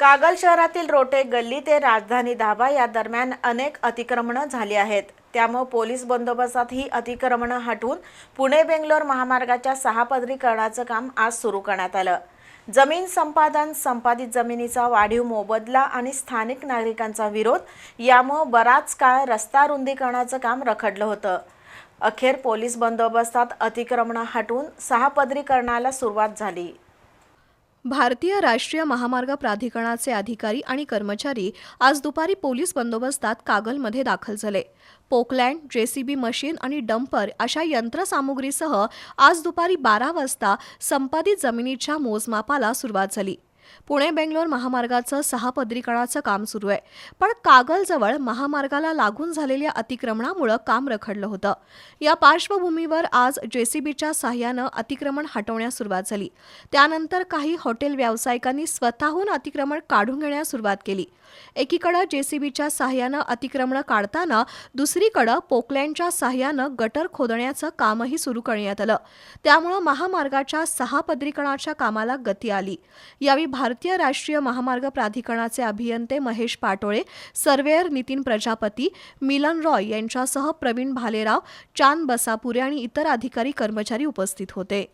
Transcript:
कागल शहरातील रोटे गल्ली ते राजधानी धाबा या दरम्यान अनेक अतिक्रमणं झाली आहेत. त्यामुळे पोलीस बंदोबस्तात ही अतिक्रमणं हटवून पुणे बेंगलोर महामार्गाच्या सहापदरीकरणाचं काम आज सुरू करण्यात आलं. जमीन संपादन संपादित जमिनीचा वाढीव मोबदला आणि स्थानिक नागरिकांचा विरोध यामुळं बराच काळ रस्ता रुंदीकरणाचं काम रखडलं होतं. अखेर पोलीस बंदोबस्तात अतिक्रमणं हटवून सहापदरीकरणाला सुरुवात झाली. भारतीय राष्ट्रीय महामार्ग प्राधिकरणाचे अधिकारी आणि कर्मचारी आज दुपारी पोलीस बंदोबस्तात कागलमध्ये दाखल झाले. पोकलँड जेसीबी मशीन आणि डंपर अशा यंत्रसामुग्रीसह आज दुपारी बारा वाजता संपादित जमिनीच्या मोजमापाला सुरुवात झाली. पुणे बेंगलोर महामार्गाचं सहापदरीकरणाचं काम सुरू आहे. पण कागलजवळ महामार्गाला लागून झालेल्या अतिक्रमणामुळं काम रखडलं होतं. या पार्श्वभूमीवर आज जेसीबीच्या साह्यानं अतिक्रमण हटवण्यास सुरुवात झाली. त्यानंतर काही हॉटेल व्यावसायिकांनी स्वतःहून अतिक्रमण काढून घेण्यास सुरुवात केली. एकीकडं जेसीबीच्या साह्यानं अतिक्रमण काढताना दुसरीकडं पोकलँडच्या साह्यानं गटर खोदण्याचं कामही सुरू करण्यात आलं. त्यामुळं महामार्गाच्या सहापदरीकरणाच्या कामाला गती आली. यावेळी भारतीय राष्ट्रीय महामार्ग प्राधिकरणाचे अभियंते महेश पाटोळे सर्वेअर नितीन प्रजापती मिलन रॉय यांच्यासह प्रवीण भालेराव चांद बसापुरे आणि इतर अधिकारी कर्मचारी उपस्थित होते.